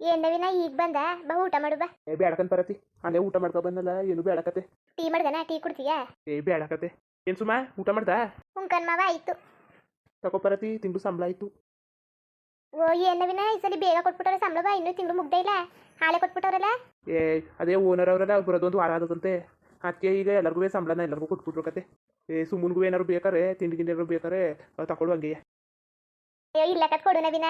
ಏನ್ ನವೀನ ಈಗ ಬಂದ? ಬಾ ಊಟ ಮಾಡು ಬಾ. ಏ ಬೇಡಕನ್ ಬರತಿ ಅಲ್ಲೇ ಊಟ ಮಾಡ್ಕೊ ಬಂದಲ್ಲ ಏನು ಬೇಡಕತೆ ಟೀ ಮಾಡ್ದನ? ಟೀ ಕುಡ್ತೀಯಾ? ಏ ಬೇಡಕತೆ ಏನು ಸುಮ್ಮ ಊಟ ಮಾಡ್ದ? ಉಂಕನ್ ಮಾವ ಆಯ್ತು. ತಕೋ ಬರತಿ ತಿಂಗಳು ಸಂಬಳ ಆಯ್ತು. ಓ ಏನ್ ನವೀನ ಈ ಸಲ ಬೇಗ ಕೊಟ್ಬಿಟ್ಟವ್ರೆ ಸಂಬಳ ಬಾ ಇನ್ನೂ ತಿಂಗಳು ಮುಗ್ದೇ ಇಲ್ಲ. ಹಾಳೆ ಕೊಟ್ಬಿಟ್ಟವ್ರಲ್ಲ? ಏ ಅದೇ ಓನರ್ ಅವರೆಲ್ಲ ಬರೋದೊಂದು ವಾರ ಆದದಂತೆ. ಅದಕ್ಕೆ ಈಗ ಎಲ್ಲರಿಗೂ ಸಂಬಳನ ಎಲ್ಲರಿಗೂ ಕೊಟ್ಬಿಟ್ರು ಕತೆ. ಏ ಸುಮ್ಮನಿಗೂ ಏನಾರು ಬೇಕಾರೆ ತಿಂಡಿ ಗಿಂಡಿ ಏನಾರು ಬೇಕಾರೆ ತಗೊಳ್ಳು ಹಂಗೆ ಅಯ್ಯೋ ಇಲ್ಲ ಕತ್ ಕೊಡು ನವೀನ.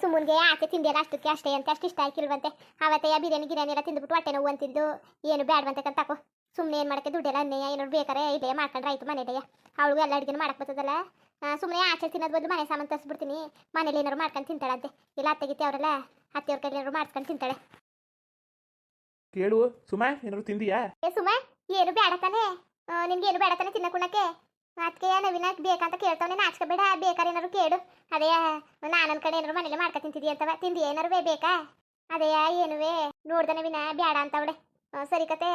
ಸುಮ್ಮನ್ಗೆ ಆಚೆ ತಿಂಡಿಯಲ್ಲ ಅಷ್ಟಕ್ಕೆ ಅಷ್ಟೇ ಅಂತ ಅಷ್ಟು ಇಷ್ಟ ಆಯ್ಕಿಲ್ವಂತೆ ಅವತ್ತೇ ಬಿರಿಯಾನಿ ಗಿರಿಯಾನಿ ಎಲ್ಲ ತಿಂದ್ಬಿಟ್ಟು ಹೊಟ್ಟೆ ನೋವು ಅಂತಿದ್ದು. ಏನು ಬ್ಯಾಡ್ವಂತೆ ಕಂತ ತಕೋ ಸುಮ್ಮನೆ ಏನು ಮಾಡಕ್ಕೆ ದುಡ್ಡೆಲ್ಲ ಅನ್ನಯ್ಯ ಏನೋ ಬೇಕಾರೆ ಇದೇ ಮಾಡ್ಕೊಂಡ್ರೆ ಆಯ್ತು ಮನೆದೆಯ ಅವಳಿಗೂ ಎಲ್ಲ ಅಡುಗೆನೂ ಮಾಡಕ್ಕೆ ಬರ್ತದಲ್ಲ. ಸುಮ್ಮನೆ ಆಚೆ ತಿನ್ನೋದು ಬದಲು ಮನೆ ಸಾಮಾನು ತರಿಸ್ಬಿಡ್ತೀನಿ. ಮನೇಲಿ ಏನಾರು ಮಾಡ್ಕೊಂಡು ತಿಂತಾಳಂತೆ. ಇಲ್ಲ ಅತ್ತೆ ಗಿತ್ತೆ ಅವರೆಲ್ಲ ಅತ್ತೆಯವ್ರ ಕೈ ಏನಾರು ಮಾಡ್ಕೊಂಡು ತಿಂತಾಳೆ. ಕೇಳು ಸುಮ್ಮ ಏನಾರು ತಿಂದಿಯಾ? ಏ ಸುಮ ಏನು ಬೇಡ ತಾನೆ? ನಿನ್ಗೆ ಏನು ಬೇಡ ತಾನೆ ತಿನ್ನಕುಣಕ್ಕೆ? ಅದಕ್ಕೆ ಅಂತ ಬೇಕಂತ ಕೇಳ್ತಾವನೆ ನಾಚ್ಕೋಬೇಡ ಬೇಕಾರ ಏನಾರು ಕೇಳು ಅದೇ ನಾನನ್ ಕಡೆ ಏನಾರು ಮನೇಲಿ ಮಾಡ್ಕೊ ತಿಂತಿದ್ಯ ಅಂತವ? ತಿಂದಿ ಏನಾರು ಬೇಕಾ? ಅದೇ ಏನುವೆ? ನೋಡ್ದ ನವೀನ ಬೇಡ ಅಂತವಳೆ ಸರಿ ಕತೆ.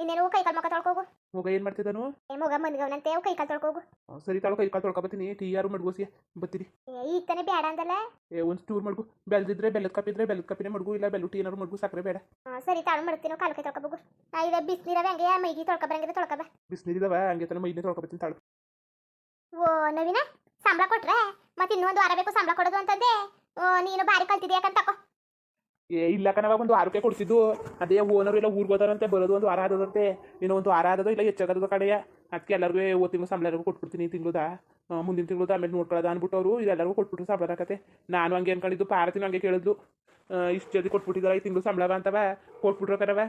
ಇನ್ನೇನು ಕೈ ಕಾಲು ಮುಖ ತೊಳ್ಕೋಗು. ಮಗ ಏನ್ ಮಾಡ್ತಿದ್ದಾನು ಮಗ ಮನ್ಗವನಂತೆ ಕೈ ಕಾಲು ತೊಳ್ಕೋಗು. ಸರಿ ತಾಳು ಕೈ ಕಾಲು ತೊಳ್ಕೊಬತ್ತೀನಿ ಟೀ ಯಾರು ಮಡ್ಗೋಸಿ ಬತ್ತೀರಿ ಏ, ಈಗ ತಾನೆ ಬೇಡ ಅಂದಲ್ಲ? ಏ ಒಂದು ಟೂರ್ ಮಡ್ಗು. ಬೆಲ್ದಿದ್ರೆ ಬೆಲ್ಲದ ಕಪ್ ಇದ್ರೆ ಬೆಲ್ಲದ ಕಪ್ಪಿನೇ ಮಡ್ಗು ಇಲ್ಲ ಬೆಲ್ಲು ಟೀ ಏನಾರು ಮಡ್ಗು ಸಕ್ಕರೆ ಬೇಡ. ಸರಿ ತಾಳು ಮಾಡ್ತೀನಿ. ಕಾಲು ಕೈ ತೊಳ್ಕೊಬೋಗು ಈಗ ಬಿಸಿನೀರವೆ ಹಂಗೆ? ಮೈಗಿ ತೊಳ್ಕೊ ಬರಂಗಿದ್ರೆ ತೊಳ್ಕೊಬ ಬಿಸಿನೀರಿದಾವ ಹಂಗೆ ತಾನೆ ಮೈನೇ ತೊಳ್ಕೊಬತ್ತೀನಿ ತಾಳು. ಓ ನವೀನ ಸಂಬಳ ಕೊಟ್ರೆ ಮತ್ತೆ ಇನ್ನೊಂದು ವಾರ ಬೇಕು ಸಂಬಳ ಕೊಡೋದು ಅಂತಂದೆ. ಓ ನೀನು ಬಾರಿ ಕಲ್ತಿದ್ಯಾ ಯಾಕಂತ ತಕೋ. ಏ ಇಲ್ಲ ಕಣವ ಒಂದು ವಾರಕ್ಕೆ ಕೊಡ್ತಿದ್ದು ಅದೇ ಓನರು ಇಲ್ಲ ಊರಿಗೆ ಹೋದಾರಂತೆ ಬರೋದು ಒಂದು ವಾರ ಆದದಂತೆ. ಇನ್ನು ಒಂದು ವಾರ ಆದದೋ ಇಲ್ಲ ಹೆಚ್ಚಾಗದ ಕಡೆಯ ಅದಕ್ಕೆ ಎಲ್ಲರಿಗೂ ಓ ತಿಂಗಳು ಸಂಬಳ ಎಲ್ಲರಿಗೂ ಕೊಟ್ಬಿಡ್ತೀನಿ ತಿಂಗಳದ ಮುಂದಿನ ತಿಂಗಳದ ಆಮೇಲೆ ನೋಡ್ಕೊಳ್ಳೋದು ಅಂದ್ಬಿಟ್ಟು ಅವರು ಇದೆಲ್ಲರಿಗೂ ಕೊಟ್ಬಿಟ್ರು ಸಂಬಳ ಹಾಕತ್ತೆ ನಾನು ಹಂಗೆ ಅನ್ಕೊಂಡಿದ್ದು ಪಾರತಿನ ಹಂಗೆ ಕೇಳಿದ್ಲು. ಇಷ್ಟು ಜಲ್ದಿ ಕೊಟ್ಬಿಟ್ಟಿದ್ರೆ ಈ ತಿಂಗಳು ಸಂಬಳ ಅಂತವ. ಕೊಟ್ಬಿಟ್ರು ಕರವ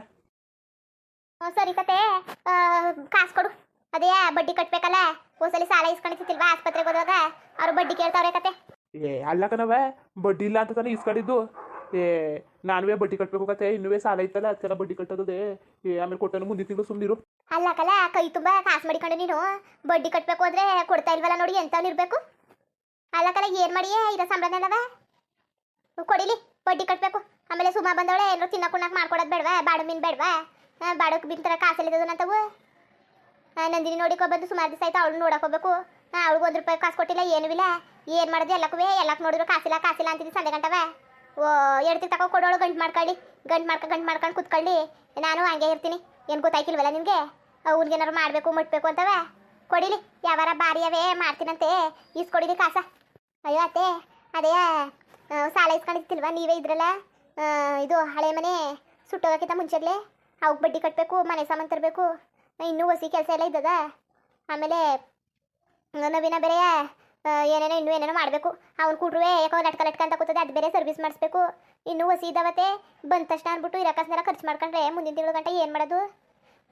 ಸರಿ ಕತೆ. ಕಾಸು ಕೊಡು. ಅದೇ ಬಡ್ಡಿ ಕಟ್ಬೇಕಲ್ಲ. ಒಂದ್ಸಲಿ ಸಾಲ ಇಸ್ಕೊಂಡಿರ್ತಿಲ್ವಾ ಆಸ್ಪತ್ರೆಗೆ ಹೋದಾಗ ಅವ್ರು ಬಡ್ಡಿ ಕೇಳ್ತಾವ್ರೆ ಕತೆ. ಏ ಅಲ್ಲ ಕಣವ ಬಡ್ಡಿ ಇಲ್ಲ ಅಂತ ತಾನೇ ಇಸ್ಕೊಂಡಿದ್ದು ಏ ನಾನುವೇ ಬಡ್ಡಿ ಕಟ್ಟಬೇಕು ಕತೆ ಇನ್ನುವೇ ಸಾಲ ಇತ್ತಲ್ಲ ಅದಕ್ಕೆಲ್ಲ ಬಡ್ಡಿ ಕಟ್ಟೋದೇ ಏ ಆಮೇಲೆ ಕೊಟ್ಟನು ಮುಂದಿನ ತಿಂಗಳು ಸುಮ್ಮನಿರು ಅಲ್ಲ ಕಲ ಕೈ ತುಂಬ ಕಾಸು ಮಾಡಿಕೊಂಡು ನೀನು. ಬಡ್ಡಿ ಕಟ್ಟಬೇಕು ಅಂದ್ರೆ ಕೊಡ್ತಾ ಇಲ್ವಲ್ಲ ನೋಡಿ ಎಂತವ್ನು ಇರ್ಬೇಕು. ಅಲ್ಲ ಕಲ ಏನ್ ಮಾಡಿಯೇ? ಇರೋ ಸಂಬಳನೆಲ್ಲವ ಕೊಡಿಲಿ ಬಡ್ಡಿ ಕಟ್ಟಬೇಕು ಆಮೇಲೆ ಸುಮಾ ಬಂದವಳೆ ಎಲ್ಲರೂ ತಿನ್ನಕ್ ಉಣ್ಣಕ್ಕೆ ಮಾಡ್ಕೊಡೋದು ಬೇಡವಾ? ಬಾಡು ಮೀನು ಬೇಡವಾ? ಬಾಡಕ್ ಬಿಂತರ ಕಾಸಲ್ಲಿದ್ದದು ನಂತವು ಆ, ನಂದಿನಿ ನೋಡಿಕೊ ಬಂದು ಸುಮಾರು ದಿವಸ ಆಯ್ತು ಅವಳು ನೋಡಕ್ ಹೋಗ್ಬೇಕು. ಅವಳಿಗೆ ಒಂದು ರೂಪಾಯಿ ಕಾಸು ಕೊಟ್ಟಿಲ್ಲ, ಏನು ಇಲ್ಲ. ಏನು ಮಾಡಿದೆ ಎಲ್ಲಕ್ಕೂ ಎಲ್ಲಕ್ಕೆ ನೋಡಿದ್ರು ಕಾಸಿಲ್ಲ ಕಾಸಿಲ್ಲ ಅಂತಿದ್ದು ಸಂದೆ ಗಂಟವ. ಓ ಎಡ್ತಿ ತಗೋ ಕೊಡೋಳು, ಗಂಟು ಮಾಡ್ಕೊಳ್ಳಿ. ಗಂಟು ಮಾಡ್ಕೊ, ಗಂಟು ಮಾಡ್ಕೊಂಡು ಕುತ್ಕೊಳ್ಳಿ. ನಾನು ಹಂಗೆ ಇರ್ತೀನಿ. ಏನು ಗೊತ್ತಾಯ್ಕಿಲ್ವಲ್ಲ ನಿಮಗೆ? ಅವ್ರಿಗೇನಾರು ಮಾಡಬೇಕು, ಮುಟ್ಬೇಕು ಅಂತವೆ. ಕೊಡಿಲಿ, ಯಾವಾರ ಬಾರಿಯವೇ, ಮಾಡ್ತೀನಂತೆ. ಈಸ್ಕೊಡಿಲಿ ಕಾಸ. ಅಯ್ಯೋ ಅತ್ತೆ, ಅದೇ ಸಾಲ ಇಸ್ಕೊಂಡಿರ್ತಿಲ್ವ ನೀವೇ ಇದ್ರಲ್ಲ? ಇದು ಹಳೆ ಮನೆ ಸುಟ್ಟೋಗಕ್ಕಿಂತ ಮುಂಚೆಗ್ಲೇ. ಅವ್ಕೆ ಬಡ್ಡಿ ಕಟ್ಟಬೇಕು ಮನೆ ಸಾಮಾನು ತರಬೇಕು. ಇನ್ನೂ ಹೊಸಿ ಕೆಲಸ ಎಲ್ಲ ಇದ್ದದ. ಆಮೇಲೆ ನವೀನ ಬೇರೆ ಏನೇನೋ ಇನ್ನೂ ಏನೇನೋ ಮಾಡಬೇಕು. ಅವ್ನು ಕೂಡ್ರುವೆ ಯಾಕೋ ಲಟ್ಕ ಲಟ್ಕ ಅಂತ ಕೂತದೆ, ಅದು ಬೇರೆ ಸರ್ವಿಸ್ ಮಾಡಿಸ್ಬೇಕು. ಇನ್ನೂ ಹೊಸಿ ಇದ್ದಾವತ್ತೆ. ಬಂದ ತಕ್ಷಣ ಅಂದ್ಬಿಟ್ಟು ಇರಕಾಸ್ನೆಲ್ಲ ಖರ್ಚು ಮಾಡ್ಕೊಂಡ್ರೆ ಮುಂದಿನ ತಿಂಗಳು ಗಂಟೆ ಏನು ಮಾಡೋದು?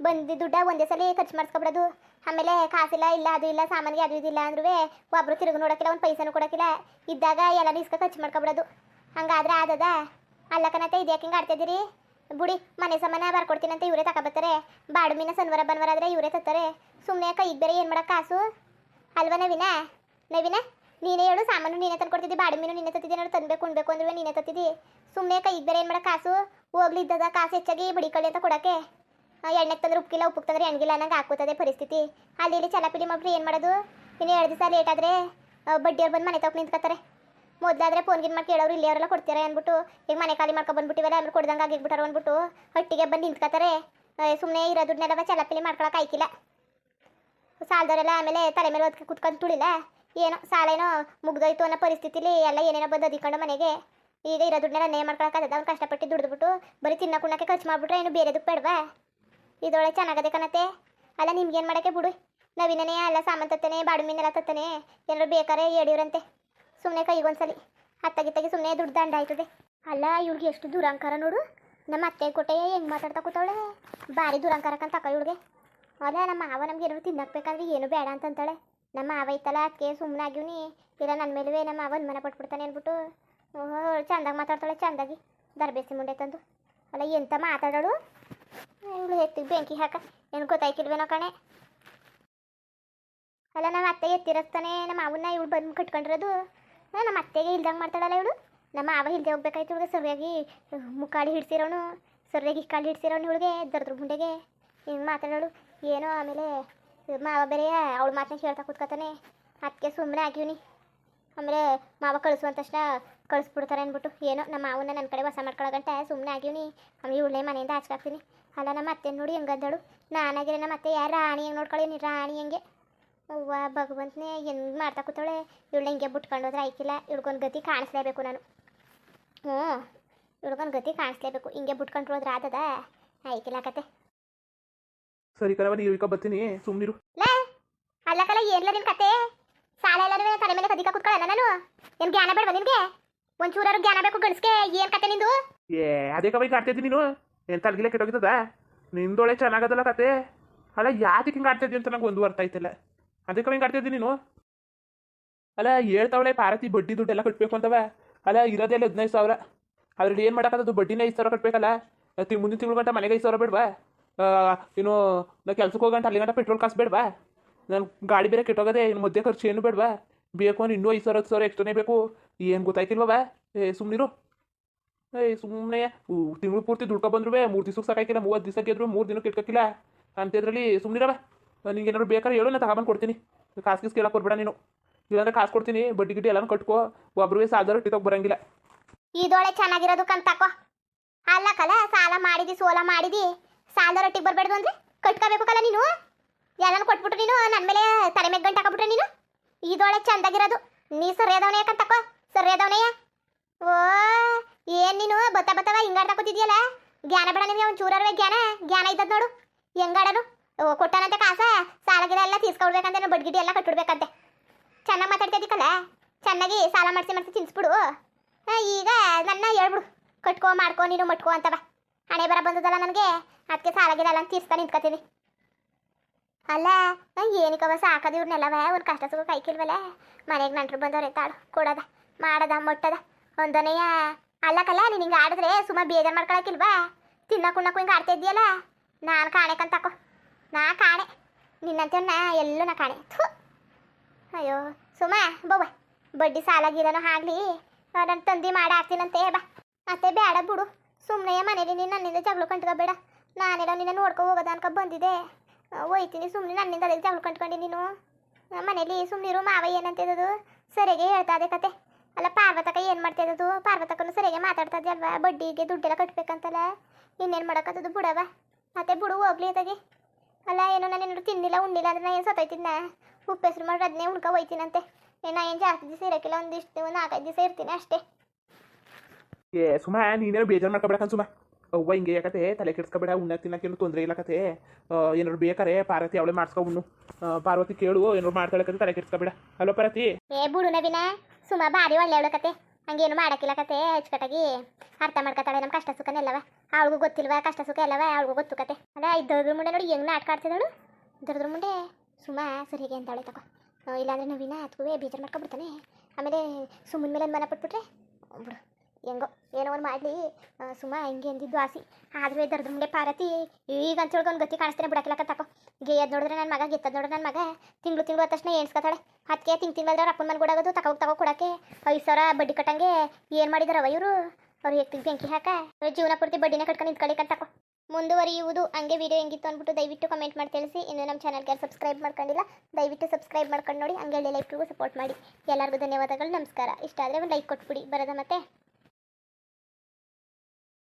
ಬಂದು ದುಡ್ಡ ಒಂದೇ ಸಲ ಖರ್ಚು ಮಾಡಿಸ್ಕೊಬಿಡೋದು. ಆಮೇಲೆ ಕಾಸಿಲ್ಲ ಇಲ್ಲ, ಅದು ಇಲ್ಲ, ಸಾಮಾನಿಗೆ ಅದು ಇದಿಲ್ಲ ಅಂದ್ರೂ ಒಬ್ರು ತಿರುಗಿ ನೋಡೋಕ್ಕಿಲ್ಲ ಒಂದು ಪೈಸೆನೂ ಕೊಡೋಕ್ಕಿಲ್ಲ. ಇದ್ದಾಗ ಎಲ್ಲ ಇಸ್ಕ ಖರ್ಚು ಮಾಡ್ಕೊಬಿಡೋದು. ಹಂಗಾದ್ರೆ ಆದದ? ಅಲ್ಲ ಕಣತೆ ಇದು ಯಾಕೆ ಹಿಂಗೆ ಆಡ್ತಿದ್ದೀರಿ? ಬುಡಿ, ಮನೆ ಸಾಮಾನ ಬರ್ಕೊಡ್ತೀನಂತ ಇವರೇ ತಗೊಬತ್ತಾರೆ ಬಾಡು ಮೀನ ಬನ್ವರ ಆದರೆ ಇವರೇ ತತ್ತಾರೆ ಸುಮ್ಮನೆ ಕೈಗೆ ಬೇರೆ ಏನು ಮಾಡೋಕೆ ಕಾಸು? ಅಲ್ವಾ ನವೀನ? ನವೀನ, ನೀನೇ ಹೇಳು, ಸಾಮಾನು ನೀನೇ ತಂದ್ಕೊಡ್ತಿದ್ದಿ ಬಾಡಿ ಮೀನು ನೀನೇ ತತ್ತಿದ್ದೆ ಏನಾದ್ರು ತಂದ್ಬೇಕು, ಉಣ್ಬೇಕು ಅಂದ್ರೆ ನೀನೇ ತತ್ತಿದ್ದಿ ಸುಮ್ಮನೆ ಕೈಗೆ ಬೇರೆ ಏನು ಮಾಡೋಕೆ ಕಾಸು? ಹೋಗ್ಲಿ, ಇದ್ದದ ಕಾಸು ಹೆಚ್ಚಾಗಿ ಬಡಿಕೊಳ್ಳಿ ಅಂತ ಕೊಡೋಕ್ಕೆ. ಎಣ್ಣೆಗೆ ತಂದ್ರೆ ಉಪ್ಪಿಲ್ಲ ಉಪ್ಪು ತಂದ್ರೆ ಎಣ್ಗಿಲ್ಲ ಅನ್ನಂಗೆ ಹಾಕೋತದೆ ಪರಿಸ್ಥಿತಿ. ಅಲ್ಲಿ ಇಲ್ಲಿ ಮಾಡ್ಬಿಟ್ಟು ಏನು ಮಾಡೋದು? ಇನ್ನು ಎರಡು ದಿವಸ ಲೇಟ್ ಆದರೆ ಬಡ್ಡಿಯವ್ರು ಬಂದು ಮನೆ ತಗೊಂಡು ನಿಂತ್ಕೊತಾರೆ ಮೊದಲಾದ್ರೆ ಫೋನ್ ಗಿನ್ ಮಾಡಿ ಕೇಳೋರು ಇಲ್ಲಿ ಅವರೆಲ್ಲ ಕೊಡ್ತಾರೆ ಅಂದ್ಬಿಟ್ಟು, ಈಗ ಮನೆ ಖಾಲಿ ಮಾಡ್ಕೊ ಬಂದ್ಬಿಟ್ಟಿವಲ್ಲ ಅಂದ್ರೆ ಕೊಡ್ದಂಗೆ ಆಗಿಬಿಟ್ಟಾರ ಅಂದ್ಬಿಟ್ಟು ಹಟ್ಟಿಗೆ ಬಂದು ನಿಂತ್ಕತಾರೆ ಸುಮ್ಮನೆ ಇರೋ ದುಡ್ಡನ್ನೆಲ್ಲ ಚಲಪಿಲಿ ಮಾಡ್ಕೊಳಕ್ಕೆ ಆಯ್ಕಿಲ್ಲ. ಸಾಲದವರೆಲ್ಲ ಆಮೇಲೆ ತಲೆ ಮೇಲೆ ಹೊತ್ಕೆ ಕುತ್ಕೊಂಡು ತುಳಿಲ್ಲ ಏನೋ, ಸಾಲ ಏನೋ ಮುಗ್ದೋಯ್ತು ಅನ್ನೋ ಪರಿಸ್ಥಿತಿಲಿ ಎಲ್ಲ ಏನೇನೋ ಬಂದು ಅದಿಕೊಂಡು ಮನೆಗೆ. ಈಗ ಇರೋ ದುಡ್ಡನ್ನೆಲ್ಲ ನೇ ಮಾಡ್ಕೊಳಕ್ಕಾಗದ ಅವ್ನು ಕಷ್ಟಪಟ್ಟು ದುಡ್ದುಬಿಟ್ಟು ಬರೀ ತಿನ್ನ ಕುಣ್ಣಕ್ಕೆ ಖರ್ಚು ಮಾಡ್ಬಿಟ್ರೆ ಏನು ಬೇರೆದಕ್ಕೆ ಬೇಡವಾ? ಇದೊಳೆ ಚೆನ್ನಾಗದೆ ಕಣತೆ ಅಲ್ಲ, ನಿಮ್ಗೇನು ಮಾಡೋಕ್ಕೆ ಬಿಡು. ನವೀನನೇ ಎಲ್ಲ ಸಾಮಾನು ತತ್ತಾನೆ ಬಾಡು ಮೀನೆಲ್ಲ ತತ್ತಾನೆ. ಏನಾರು ಬೇಕಾರೆ ಹೇಳಿವ್ರಂತೆ. ಸುಮ್ಮನೆ ಕೈಗೆ ಒಂದ್ಸಲಿ. ಅತ್ತಾಗಿತ್ತಾಗಿ ಸುಮ್ಮನೆ ದುಡ್ಡು ದಂಡ ಆಯ್ತದೆ. ಅಲ್ಲ, ಇವ್ಳಿಗೆ ಎಷ್ಟು ದುರಂಕಾರ ನೋಡು. ನಮ್ಮ ಅತ್ತೆ ಕೊಟ್ಟೆ ಹೆಂಗೆ ಮಾತಾಡ್ತಾ ಕೂತವಳೆ. ಭಾರಿ ದುರಂಕಾರಕ್ಕಂತ ಅಕ್ಕ ಇವ್ಳಿಗೆ. ಅಲ್ಲ, ನಮ್ಮ ಮಾವ ನಮ್ಗೆ ಏನಾದ್ರು ತಿನ್ನಕ್ಬೇಕಂದ್ರೆ ಏನು ಬೇಡ ಅಂತಂತಾಳೆ. ನಮ್ಮ ಮಾವ ಐತಲ್ಲ ಅದಕ್ಕೆ ಸುಮ್ಮನೆ ಆಗಿವ್ನಿ. ಇಲ್ಲ ನನ್ನ ಮೇಲುವೆ ನಮ್ಮ ಮಾವ ಮನೆ ಪಟ್ಬಿಡ್ತಾನೆ ಅಂದ್ಬಿಟ್ಟು. ಚಂದಾಗಿ ಮಾತಾಡ್ತಾಳೆ, ಚಂದಾಗಿ. ದರ್ಬೇಸಿ ಮುಂಡೆ ತಂದು. ಅಲ್ಲ, ಎಂತ ಮಾತಾಡೋಳು? ಇವಳು ಎತ್ತಿಗೆ ಬೆಂಕಿ ಹಾಕ. ಏನು ಗೊತ್ತಾಯ್ಕಿಲ್ವೇನೋ ಕಣೆ. ಅಲ್ಲ, ನಮ್ಮ ಅತ್ತೆ ಎತ್ತಿರಸ್ತಾನೆ. ನಮ್ಮ ಮಾವನ್ನ ಇವಳು ಬಂದು ಕಟ್ಕೊಂಡಿರೋದು. ನಮ್ಮ ಅತ್ತೆಗೆ ಇಲ್ದಂಗೆ ಮಾಡ್ತಾಳಲ್ಲ ಇವಳು. ನಮ್ಮ ಮಾವ ಇಲ್ದೆ ಹೋಗ್ಬೇಕಾಯ್ತು ಇವಳಿಗೆ. ಸರಿಯಾಗಿ ಮುಕ್ಕಾಡಿ ಹಿಡ್ಸಿರೋನು. ಸರಿಯಾಗಿ ಕಾಲು ಹಿಡ್ಸಿರೋನು ಇವಳಿಗೆ, ದರ್ದ್ರ ಗುಂಡೆಗೆ. ಹಿಂಗೆ ಮಾತಾಡೋಳು. ಏನೋ ಆಮೇಲೆ ಮಾವ ಬೇರೆ ಅವಳು ಮಾತನ್ನ ಹೇಳ್ತಾ ಕೂತ್ಕೊತಾನೆ. ಅದಕ್ಕೆ ಸುಮ್ಮನೆ ಆಗಿವ್ನಿ. ಆಮೇಲೆ ಮಾವ ಕಳಿಸುವಂತ ತಕ್ಷಣ ಕಳಿಸ್ಬಿಡ್ತಾರೆ ಅಂದ್ಬಿಟ್ಟು. ಏನೋ ನಮ್ಮ ಮಾವನ್ನ ನನ್ನ ಕಡೆ ಹೊಸ ಗಂಟೆ ಸುಮ್ಮನೆ ಆಗಿವ್ನಿ. ಆಮೇಲೆ ಇವಳೇ ಮನೆಯಿಂದ ಹಾಕ್ತೀನಿ. ಅಲ್ಲ, ನಮ್ಮ ಅತ್ತೆ ನೋಡಿ ಹೆಂಗಂದಳು. ನಾನಾಗಿರೋ ನಮ್ಮ ಅತ್ತೆ ಯಾರು ರಾಣಿ, ಹೆಂಗೆ ನೋಡ್ಕೊಳ್ಳಿ ರಾಣಿ, ಹೆಂಗೆ? ಅವ್ವ ಭಗವಂತನೇ ಹೆಂಗೆ ಮಾಡ್ತಾ ಕೂತಾಳೆ ಇವಳು ಹಿಂಗೆ ಬಿಟ್ಕೊಂಡು ಹೋದ್ರೆ ಆಯ್ಕಿಲ್ಲ. ಇವಳಿಗೊಂದು ಗತಿ ಕಾಣಿಸ್ಲೇಬೇಕು ನಾನು. ಹ್ಞೂ ಇವಳಿಗೊಂದು ಗತಿ ಕಾಣಿಸ್ಲೇಬೇಕು. ಹಿಂಗೆ ಬಿಟ್ಕೊಂಡು ಹೋದ್ರೆ ಆತದ? ಆಯ್ಕಿಲ್ಲ ಕತೆ. ಸರಿ ಕಣವ ನೀರು ಇಕ್ಕ ಬರ್ತೀನಿ. ಸುಮ್ಮನಿರು ಲೇ ಅಲ್ಲ ಕಲ ಏನ್ಲ ನಿನ್ ಕತೆ? ಸಾಲ ಎಲ್ಲರೂ ತಲೆ ಮೇಲೆ ಕದಿಕ ಕುತ್ಕೊಳ್ಳಲ್ಲ ನಾನು? ಏನ್ ಜ್ಞಾನ ಬೇಡ ನಿನ್ಗೆ? ಒಂಚೂರಾರು ಜ್ಞಾನ ಬೇಕು ಗಣಸ್ಕೆ ಏನ್ ಕತೆ ನಿಂದು? ಏ ಅದೇ ಕವೈ ಕಾಡ್ತಿದ್ದಿ ನೀನು. ಏನು ತಲೆಗಿಲೆ ಕೆಟ್ಟೋಗಿದ್ದದ? ನಿಂದೊಳೆ ಚೆನ್ನಾಗದಲ್ಲ ಕತೆ. ಅಲ್ಲ ಯಾತಕ್ಕೆ ಹಿಂಗೆ ಆಡ್ತಿದ್ದಿ ಅಂತ ನಂಗೆ ಒಂದು ಅರ್ಥ ಆಯ್ತಿಲ್ಲ. ಅದೇ ಕವೈ ಕಾಡ್ತಿದ್ದಿ ನೀನು. ಅಲ್ಲ, ಹೇಳ್ತಾವಳೆ ಪಾರತಿ ಬಡ್ಡಿ ದುಡ್ಡೆಲ್ಲ ಕಟ್ಟಬೇಕು ಅಂತವ. ಅಲ್ಲ ಇರೋದೆಲ್ಲ ಹದಿನೈದು ಸಾವಿರ. ಅದ್ರಲ್ಲಿ ಏನು ಮಾಡೋಕ್ಕದು ಬಡ್ಡಿನ ಐದು ಸಾವಿರ ಕಟ್ಟಬೇಕಲ್ಲ ತಿ ಮುಂದಿನ ತಿಂಗಳು ಗಂಟ ಮನೆಗೆ ಐದು ಸಾವಿರ ಬೇಡವಾ? ಇನ್ನು ನಾ ಕೆಲ್ಸಕ್ಕೆ ಹೋಗಂಟ ಅಲ್ಲಿ ಗಂಟ ಪೆಟ್ರೋಲ್ ಕಾಸು ಬೇಡವಾ? ನಾನು ಗಾಡಿ ಬೇರೆ ಕೆಟ್ಟೋಗದೆ, ಇನ್ನು ಮಧ್ಯೆ ಖರ್ಚು ಏನು ಬೇಡವಾ? ಬೇಕು ಅಂದ್ರೆ ಇನ್ನೂ ಐದು ಸಾವಿರ, ಹತ್ತು ಸಾವಿರ ಎಕ್ಸ್ಟ್ರಾನೇ ಬೇಕು. ಏನು ಗೊತ್ತಾಯ್ತಿಲ್ವವ? ಏ ಸುಮ್ಮನಿರು ಏಯ್ ಸುಮ್ಮನೆ ತಿಂಗಳು ಪೂರ್ತಿ ದುಡ್ಕೊ ಬಂದ್ರು ಮೂರು ದಿವ್ಸಕ್ಕೆ ಸಾಕಾಯ್ತಿಲ್ಲ ಮೂವತ್ತು ದಿವಸ ಗೆದ್ರು, ಮೂರು ದಿನಕ್ಕೆ ಕೆಟ್ಟೋಕ್ಕಿಲ್ಲ ಅಂತ ಇದರಲ್ಲಿ ಸುಮ್ಮನಿರವ ನಿಂಗೆ ಏನಾದ್ರು ಬೇಕಾದ್ರೆ ಹೇಳು ನಾನು ತಗೊಂಬಂದು ಕೊಡ್ತೀನಿ. ಕಾಸು ಗೀಸ್ ಕೇಳಕ್ಕೆ ಕೊಡ್ಬೇಡ ನೀನು. ಇಲ್ಲಾಂದ್ರೆ ಕಾಸು ಕೊಡ್ತೀನಿ, ಬಡ್ಡಿ ಗಿಡ್ಡಿ ಎಲ್ಲಾನು ಕಟ್ಕೋ. ಒಬ್ರಿಗೆ ರೊಟ್ಟಿ ಟಿತೋಗಿ ಬರಂಗಿಲ್ಲ. ಇದೊಳೆ ಚೆನ್ನಾಗಿರೋದು ಕಂತಕ್ಕೋ ಅಲ್ಲ ಕಲ, ಸಾಲ ಮಾಡಿದಿ, ಸೋಲ ಮಾಡಿದಿ. ಸಾಲದ ರೊಟ್ಟಿಗೆ ಬರಬೇಡ್ದು ಅಂದ್ರೆ ಕಟ್ಕೋಬೇಕು ಕಲ ನೀನು. ಎಲ್ಲಾನು ಕೊಟ್ಬಿಟ್ರು ನೀನು ನನ್ನ ಮೇಲೆ ತಲೆ ಮೇಲೆ ಗಂಟು ಹಾಕ್ಬಿಟ್ರೆ ನೀನು. ಇದೊಳೆ ಚಂದಾಗಿರೋದು. ನೀ ಸರಿಯಾದವನೇ ಕಂತಕೋ ಸರಿಯಾದವನೆಯ ಓ, ಏನ್ ನೀನು, ಬತ್ತ ಬತ್ತವ ಹಿಂಗಾಡ್ತಾ ಕೂತಿದ್ಯಲ್ಲ? ಜ್ಞಾನ ಬೇಡ ನಿಮಗೆ ಒಂದು ಚೂರರ್ವೆ ಜ್ಞಾನ. ಜ್ಞಾನ ಇದ್ದದ್ ನೋಡು. ಹೆಂಗಾಡನು ಕೊಟ್ಟಾನಂತೆ ಕಾಸ. ಸಾಲಗಿರ ಎಲ್ಲ ತೀಸ್ಕೊಡ್ಬೇಕಂತೆ ಬಡ್ಗಿಡಿ ಎಲ್ಲ ಕಟ್ಬಿಡ್ಬೇಕಂತೆ ಚೆನ್ನಾಗಿ ಮಾತಾಡ್ತಿದ್ದಕ್ಕಲ್ಲ ಚೆನ್ನಾಗಿ ಸಾಲ ಮಾಡಿಸಿ ಮಾಡಿಸಿ ತಿನ್ಸ್ಬಿಡು. ಈಗ ನನ್ನ ಹೇಳ್ಬಿಡು. ಕಟ್ಕೋ, ಮಾಡ್ಕೋ, ನೀನು ಮಟ್ಕೋ ಅಂತವ. ಹಣೆ ಬರ ಬಂದದಲ್ಲ ನನಗೆ. ಅದಕ್ಕೆ ಸಾಲಾಗಿರಲ್ಲ ಅಂತ ತೀರ್ಸ್ತಾ ನಿಂತ್ಕೊತೀನಿ. ಅಲ್ಲ ಏನಕ್ಕವ ಸಾಕದ ಇವ್ರನ್ನೆಲ್ಲವ? ಅವ್ರ ಕಷ್ಟ ಸುಖ ಕೈಕಿಲ್ವಲ್ಲ ಮನೆಗೆ ನಂಟ್ರು ಬಂದವ್ರೆ ತಾಳು, ಕೊಡದ, ಮಾಡದ, ಮೊಟ್ಟದ. ಒಂದನೆಯ ಅಲ್ಲಕಲ್ಲ ನೀನು ಹಿಂಗೆ ಆಡಿದ್ರೆ ಸುಮ್ಮ ಬೇಜಾರು ಮಾಡ್ಕೊಳಕ್ಕಿಲ್ವಾ ತಿನ್ನಕ್ಕೂ ಉಣ್ಣಕ್ಕೂ ಹಿಂಗೆ ಆಡ್ತಾ ಇದ್ದೀಯಲ್ಲ ನಾನು ಕಾಣೆಕಂತಕೋ ನಾ ಕಾಣೆ. ನಿನ್ನಂತೆ ನಾ ಎಲ್ಲೂ ನಾ ಕಾಣೆ. ಥು. ಅಯ್ಯೋ, ಸುಮ ಬೋಬ ಬಡ್ಡಿ ಸಾಲ ಆಗ್ಲಿ. ನನ್ನ ತಂದಿ ಮಾಡಿ ಹಾಕ್ತೀನಂತೆ, ಬಾ. ಮತ್ತೆ ಬೇಡ. ಬಿಡು ಸುಮ್ಮನೆ ಮನೇಲಿ ನೀನು ನನ್ನಿಂದ ಜಗಳ ಕಂಟ್ಕೋಬೇಡ ನಾನೆಲ್ಲ ನಿನ್ನ ನೋಡ್ಕೊ ಹೋಗೋದ ಅನ್ಕೊ ಬಂದಿದೆ ಒಯ್ತೀನಿ ಸುಮ್ಮನೆ ನನ್ನಿಂದ ಅದೇ ಜಗಳ ಕಂಟ್ಕೊಂಡಿ ನೀನು. ಮನೇಲಿ ಸುಮ್ಮನಿರು ಮಾವ ಏನಂತಿದ್ದದು ಸರಿಯಾಗಿ ಹೇಳ್ತಾ ಇದೆ ಕತೆ. ಅಲ್ಲ, ಪಾರ್ವತಕ್ಕ ಏನು ಮಾಡ್ತಾ ಇದ್ದದು ಪಾರ್ವತಕ್ಕನು ಸರಿಯಾಗಿ ಮಾತಾಡ್ತಾ ಅಲ್ವಾ ಬಡ್ಡಿಗೆ ದುಡ್ಡೆಲ್ಲ ಕಟ್ಬೇಕಂತಲ್ಲ. ಇನ್ನೇನು ಮಾಡೋಕ್ಕತ್ತದು ಬಿಡವ ಮತ್ತೆ ಬಿಡು, ಹೋಗ್ಲಿ ಅದಾಗೆ ಅಲ್ಲ ಏನೋ ನಾನು ಏನಾದ್ರು ತಿನ್ನಿಲ್ಲ ಉಣ್ಣಿಲ್ಲ ಅಂದ್ರೆ ನಾ ಏನು ಸತ್ತೋಯ್ತಿದ್ನ ಉಪ್ಪು ಹೆಸರು ಮಾಡಿ ಅದನ್ನೇ ಉಣ್ಕೊ ಹೋಯ್ತೀನಂತೆ. ನಾ ಏನು ಜಾಸ್ತಿ ದಿವಸ ಇರೋಕ್ಕಿಲ್ಲ ಒಂದಿಷ್ಟು ಒಂದು ನಾಲ್ಕೈದು ದಿವಸ ಇರ್ತೀನಿ ಅಷ್ಟೇ. ಏ ಸುಮ್ಮ ನೀನೇನು ಬೇಜಾರು ಮಾಡ್ಕೊಬೇಡ ಸುಮಾ. ಅವ್ವ ಹಿಂಗೆ ಯಾಕತೆ ತಲೆ ಕೆಡ್ಸ್ಕೊಬೇಡ ಉಣ್ಣ ತಿನ್ನಕ್ಕೇನು ತೊಂದರೆ ಇಲ್ಲ ಕತೆ. ಏನಾದ್ರು ಬೇಕಾರೆ ಪಾರ್ವತಿ ಅವಳೆ ಮಾಡಿಸ್ಕೊ ಉಣ್ಣು. ಪಾರ್ವತಿ ಕೇಳು ಏನಾದ್ರು ಮಾಡ್ತಾಳೆ ಕತೆ ತಲೆ ಕೆಡ್ಸ್ಕೊಬೇಡ. ಹಲೋ ಪಾರ್ವತಿ? ಏ ಬುಡು ನವೀನ. ಸುಮಾ ಭಾರಿ ಒಳ್ಳೆ ಕತೆ. ಹಂಗೇನು ಮಾಡಕ್ಕಿಲ್ಲ ಕತೆ, ಅಚ್ಚುಕಟ್ಟಾಗಿ ಅರ್ಥ ಮಾಡ್ಕೊತಾಳೆ ನಮ್ಮ ಕಷ್ಟ ಸುಖನೆಲ್ಲವ ಅವಳಿಗೂ ಗೊತ್ತಿಲ್ವ ಕಷ್ಟ ಸುಖ ಎಲ್ಲವ? ಅವಳಿಗೂ ಗೊತ್ತು ಕತೆ. ಅದೇ ಇದ್ದದ್ರ ಮುಂದೆ ನೋಡಿ ಹೆಂಗೆ ನಾಟಕ ಆಡ್ತಿದ್ದಳು? ಇದ್ದದ್ರ ಮುಂಡೆ ಸುಮ್ಮ ಸರಿಗೆ ಅಂತಾಳೆ ತಗೋ. ಇಲ್ಲಾಂದ್ರೆ ನವೀನ ಅದಕ್ಕೂ ಬೇಜಾರು ಮಾಡ್ಕೊಬಿಡ್ತಾನೆ ಆಮೇಲೆ ಸುಮ್ಮನ ಮೇಲೆ ಮನ ಪಟ್ಬಿಟ್ರೆ ಬಿಡು ಹೆಂಗೋ. ಏನೋ ಒಂದು ಮಾಡಲಿ. ಸುಮ್ಮ ಹಿಂಗೆ ಅಂದಿದ್ದು ಆಸಿ. ಆದ್ರೂ ದರ್ದ್ರ ಮುಂದೆ ಪಾರತಿ ಈಗ ಅಂತೇಳಿ ಒಂದು ಗತಿ ಕಾಣಿಸ್ತೇನೆ ಬಿಡಕ್ಕಿಲ್ಲ ತಕೋ ಗೆಯ್ಯದ್ ನೋಡಿದ್ರೆ ನನ್ನ ಮಗ, ಗೆತ್ತದ ನೋಡಿದ್ರೆ ನನ್ನ ಮಗ, ತಿಂಗಳು ತಿಂಗಳು ತಕ್ಷಣ ಎಣ್ಸ್ಕೊತಾಳೆ ಅದಕ್ಕೆ ತಿಂಗ್ ತಿಂಗಳದ್ರೆ ಅಪ್ಪನ ಮನೆ ಕೊಡೋದು ತಗೋ ತಗೋ ಕೊಡಕ್ಕೆ ಐದು ಸಾವಿರ ಬಡ್ಡಿ ಕಟ್ಟಂಗೆ ಏನು ಮಾಡಿದಾರವ ಇವರು. ಅವ್ರು ಎತ್ತಿಗೆ ಬೆಂಕಿ ಹಾಕ ಜೀವನ ಪೂರ್ತಿ ಬಡ್ಡಿನ ಕಟ್ಕೊಂಡು ನಿಂತ್ಕೊಳ್ಳಿ ತಕೋ ಮುಂದುವರಿಯುವುದು ಹಂಗೆ ವಿಡಿಯೋ ಹೆಂಗಿತ್ತು ಅಂದ್ಬಿಟ್ಟು ದಯವಿಟ್ಟು ಕಮೆಂಟ್ ಮಾಡಿ ತಿಳಿಸಿ. ಇನ್ನು ನಮ್ಮ ಚಾನಲ್ಗೆ ಸಬ್ಸ್ಕ್ರೈಬ್ ಮಾಡ್ಕೊಂಡಿಲ್ಲ, ದಯವಿಟ್ಟು ಸಬ್ಸ್ಕ್ರೈಬ್ ಮಾಡ್ಕೊಂಡು ನೋಡಿ, ಹಂಗೆ ಲೈಕ್ಗೂ ಸಪೋರ್ಟ್ ಮಾಡಿ. ಎಲ್ಲರಿಗೂ ಧನ್ಯವಾದಗಳು, ನಮಸ್ಕಾರ. ಇಷ್ಟ ಆದರೆ ಒಂದು ಲೈಕ್ ಕೊಟ್ಬಿಡಿ. ಬರೋದ ಮತ್ತೆ?